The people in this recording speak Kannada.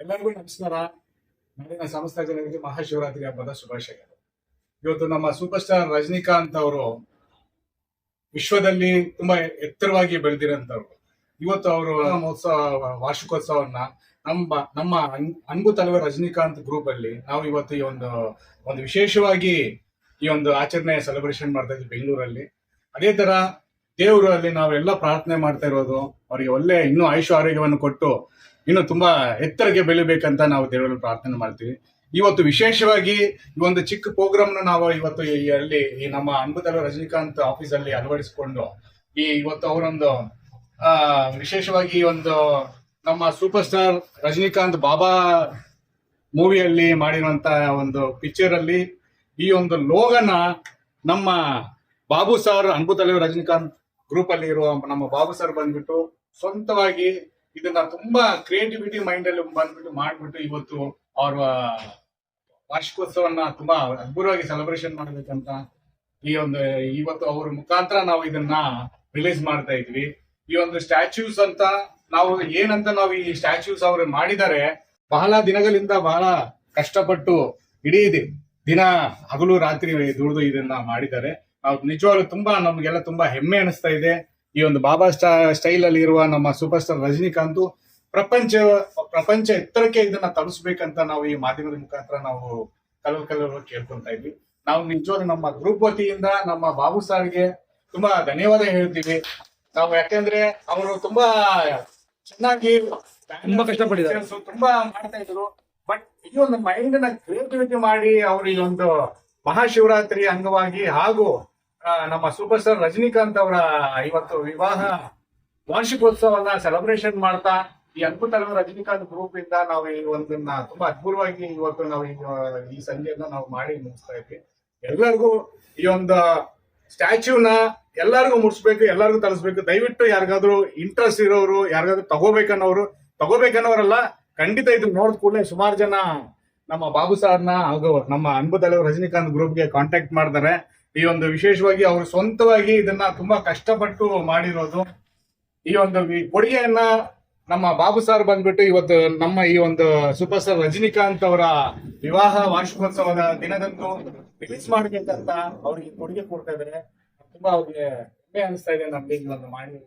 ಎಲ್ಲರಿಗೂ ನಮಸ್ಕಾರ. ನಾಡಿನ ಸಮಸ್ತ ಜನರಿಗೆ ಮಹಾಶಿವರಾತ್ರಿ ಹಬ್ಬದ ಶುಭಾಶಯಗಳು. ಇವತ್ತು ನಮ್ಮ ಸೂಪರ್ ಸ್ಟಾರ್ ರಜನಿಕಾಂತ್ ಅವರು ವಿಶ್ವದಲ್ಲಿ ತುಂಬಾ ಎತ್ತರವಾಗಿ ಬೆಳೆದಿರೋಂಥವ್ರು ಇವತ್ತು ಅವರು ಮಹೋತ್ಸವ ವಾರ್ಷಿಕೋತ್ಸವನ್ನ ನಮ್ಮ ನಮ್ಮ ಅನ್- ಅನ್ಬು ತಲವ ರಜನಿಕಾಂತ್ ಗ್ರೂಪ್ ಅಲ್ಲಿ ನಾವು ಇವತ್ತು ಈ ಒಂದು ಒಂದು ವಿಶೇಷವಾಗಿ ಈ ಒಂದು ಆಚರಣೆ ಸೆಲೆಬ್ರೇಷನ್ ಮಾಡ್ತಾ ಇದ್ವಿ ಬೆಂಗಳೂರಲ್ಲಿ. ಅದೇ ತರ ದೇವರು ಅಲ್ಲಿ ನಾವೆಲ್ಲ ಪ್ರಾರ್ಥನೆ ಮಾಡ್ತಾ ಇರೋದು, ಅವರಿಗೆ ಒಳ್ಳೆ ಇನ್ನೂ ಆಯುಷ್ ಆರೋಗ್ಯವನ್ನು ಕೊಟ್ಟು ಇನ್ನು ತುಂಬಾ ಎತ್ತರಕ್ಕೆ ಬೆಳಿಬೇಕಂತ ನಾವು ದೇವರಲ್ಲಿ ಪ್ರಾರ್ಥನೆ ಮಾಡ್ತೀವಿ. ಇವತ್ತು ವಿಶೇಷವಾಗಿ ಈ ಒಂದು ಚಿಕ್ಕ ಪ್ರೋಗ್ರಾಮ್ ನಾವು ಇವತ್ತು ಅಲ್ಲಿ ಈ ನಮ್ಮ ಅನ್ಬುದಲ್ಲ ರಜನಿಕಾಂತ್ ಆಫೀಸ್ ಅಲ್ಲಿ ಅಳವಡಿಸಿಕೊಂಡು ಈ ಇವತ್ತು ಅವರೊಂದು, ಆ, ವಿಶೇಷವಾಗಿ ಒಂದು ನಮ್ಮ ಸೂಪರ್ ಸ್ಟಾರ್ ರಜನಿಕಾಂತ್ ಬಾಬಾ ಮೂವಿಯಲ್ಲಿ ಮಾಡಿರುವಂತ ಒಂದು ಪಿಕ್ಚರ್ ಅಲ್ಲಿ ಈ ಒಂದು ಲೋಗನ ನಮ್ಮ ಬಾಬು ಸರ್ ಅನ್ಬುತಲೆ ರಜನಿಕಾಂತ್ ಗ್ರೂಪ್ ಅಲ್ಲಿ ಇರುವ ನಮ್ಮ ಬಾಬು ಸರ್ ಬಂದ್ಬಿಟ್ಟು ಸ್ವಂತವಾಗಿ ಇದನ್ನ ತುಂಬಾ ಕ್ರಿಯೇಟಿವಿಟಿ ಮೈಂಡ್ ಅಲ್ಲಿ ಬಂದ್ಬಿಟ್ಟು ಮಾಡ್ಬಿಟ್ಟು ಇವತ್ತು ಅವ್ರ ವಾರ್ಷಿಕೋತ್ಸವನ್ನ ತುಂಬಾ ಅದ್ಭುತವಾಗಿ ಸೆಲೆಬ್ರೇಷನ್ ಮಾಡ್ಬೇಕಂತ ಈ ಒಂದು, ಇವತ್ತು ಅವ್ರ ಮುಖಾಂತರ ನಾವು ಇದನ್ನ ರಿಲೀಸ್ ಮಾಡ್ತಾ ಇದ್ವಿ. ಈ ಒಂದು ಸ್ಟ್ಯಾಚ್ಯೂಸ್ ಅಂತ ನಾವು ಏನಂತ ನಾವು ಈ ಸ್ಟ್ಯಾಚ್ಯೂಸ್ ಅವರು ಮಾಡಿದ್ದಾರೆ ಬಹಳ ದಿನಗಳಿಂದ ಬಹಳ ಕಷ್ಟಪಟ್ಟು ಇಡೀ ದಿನ ಹಗಲು ರಾತ್ರಿ ದುಡಿದು ಇದನ್ನ ಮಾಡಿದ್ದಾರೆ. ನಾವು ನಿಜವಾಗ್ಲೂ ತುಂಬಾ ನಮ್ಗೆಲ್ಲ ತುಂಬಾ ಹೆಮ್ಮೆ ಅನಿಸ್ತಾ ಇದೆ. ಈ ಒಂದು ಬಾಬಾ ಸ್ಟಾ ಸ್ಟೈಲ್ ಅಲ್ಲಿ ಇರುವ ನಮ್ಮ ಸೂಪರ್ ಸ್ಟಾರ್ ರಜನಿಕಾಂತ್ ಪ್ರಪಂಚ ಪ್ರಪಂಚ ಎತ್ತರಕ್ಕೆ ಇದನ್ನ ತಲುಪಿಸ್ಬೇಕಂತ ನಾವು ಈ ಮಾಧ್ಯಮದ ಮುಖಾಂತರ ನಾವು ಕಲರ್ ಕಲರ್ ಕೇಳ್ಕೊಂತ ಇದ್ವಿ. ನಾವು ನಿಜವಾಗ್ಲೂ ನಮ್ಮ ಗ್ರೂಪ್ ವತಿಯಿಂದ ನಮ್ಮ ಬಾಬು ಸಾರ್ಗೆ ತುಂಬಾ ಧನ್ಯವಾದ ಹೇಳ್ತೀವಿ. ನಾವು ಯಾಕಂದ್ರೆ ಅವರು ತುಂಬಾ ಚೆನ್ನಾಗಿ ತುಂಬಾ ಕಷ್ಟಪಟ್ಟಿದ್ದಾರೆ. ತುಂಬಾ ಮಾಡ್ತಾ ಇದ್ರು. ಬಟ್ ಈ ಒಂದು ಮೈಂಡ್ನ ಕ್ರಿಯೇಟಿವಿಟಿ ಮಾಡಿ ಅವರು ಈ ಒಂದು ಮಹಾಶಿವರಾತ್ರಿ ಅಂಗವಾಗಿ ಹಾಗೂ ನಮ್ಮ ಸೂಪರ್ ಸ್ಟಾರ್ ರಜನಿಕಾಂತ್ ಅವರ ಇವತ್ತು ವಿವಾಹ ವಾರ್ಷಿಕೋತ್ಸವನ ಸೆಲೆಬ್ರೇಷನ್ ಮಾಡ್ತಾ, ಈ ಅದ್ಭುತ ರಜನಿಕಾಂತ್ ಗ್ರೂಪ್ ಇಂದ ನಾವು ಈ ಒಂದನ್ನ ತುಂಬಾ ಅದ್ಭುತವಾಗಿ ಇವತ್ತು ನಾವು ಈ ಸಂಜೆಯನ್ನ ನಾವು ಮಾಡಿ ಮುಗಿಸ್ತಾ ಇದ್ವಿ. ಎಲ್ಲರಿಗೂ ಈ ಒಂದು ಸ್ಟ್ಯಾಚ್ಯೂನ ಎಲ್ಲರಿಗೂ ಮುಟ್ಸ್ಬೇಕು ಎಲ್ಲರಿಗೂ ತರಿಸ್ಬೇಕು ದಯವಿಟ್ಟು ಯಾರಿಗಾದ್ರೂ ಇಂಟ್ರೆಸ್ಟ್ ಇರೋರು, ಯಾರಿಗಾದ್ರೂ ತಗೋಬೇಕನ್ನೋರು, ತಗೋಬೇಕನ್ನೋರಲ್ಲ, ಖಂಡಿತ ಇದು ನೋಡಿದ ಕೂಡಲೇ ಸುಮಾರು ಜನ ನಮ್ಮ ಬಾಬು ಸಾರ್ನ ಹಾಗೂ ನಮ್ಮ ಅನ್ಬು ತಲೆವರು ರಜನಿಕಾಂತ್ ಗ್ರೂಪ್ಗೆ ಕಾಂಟ್ಯಾಕ್ಟ್ ಮಾಡ್ತಾರೆ. ಈ ಒಂದು ವಿಶೇಷವಾಗಿ ಅವರು ಸ್ವಂತವಾಗಿ ಇದನ್ನ ತುಂಬಾ ಕಷ್ಟಪಟ್ಟು ಮಾಡಿರೋದು. ಈ ಒಂದು ಕೊಡುಗೆಯನ್ನ ನಮ್ಮ ಬಾಬು ಸಾರ್ ಬಂದ್ಬಿಟ್ಟು ಇವತ್ತು ನಮ್ಮ ಈ ಒಂದು ಸೂಪರ್ ಸ್ಟಾರ್ ರಜನಿಕಾಂತ್ ಅವರ ವಿವಾಹ ವಾರ್ಷಿಕೋತ್ಸವದ ದಿನದಂದು ರಿಲೀಸ್ ಮಾಡಬೇಕಂತ ಅವ್ರಿಗೆ ಕೊಡುಗೆ ಕೊಡ್ತಾ ಇದ್ದಾರೆ. ತುಂಬಾ ಅವ್ರಿಗೆ ಹೆಮ್ಮೆ ಅನಿಸ್ತಾ ಇದೆ ನಮ್ಗೆ ಈ ಒಂದು ಮಾಡಿ.